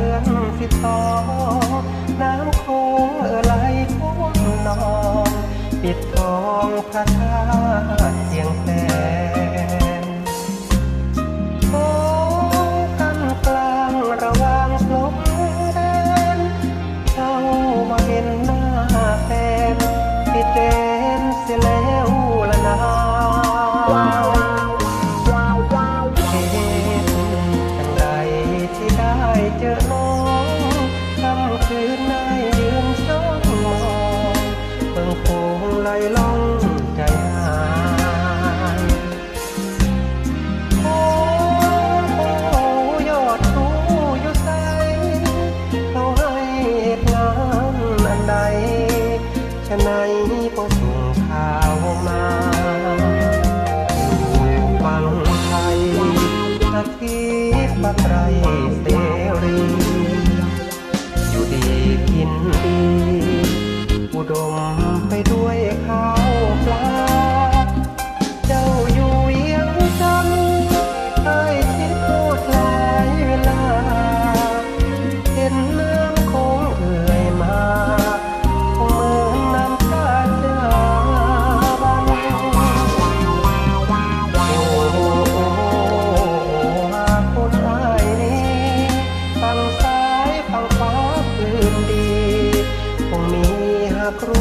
ดือนสิบสองน้ำคงไหลท่วมนอง ปิดทองพระธาตุเสียงแส ฉไหนก็ส่งข่าวมาลูฟังไทยตะกี้ปะไตร вокруг.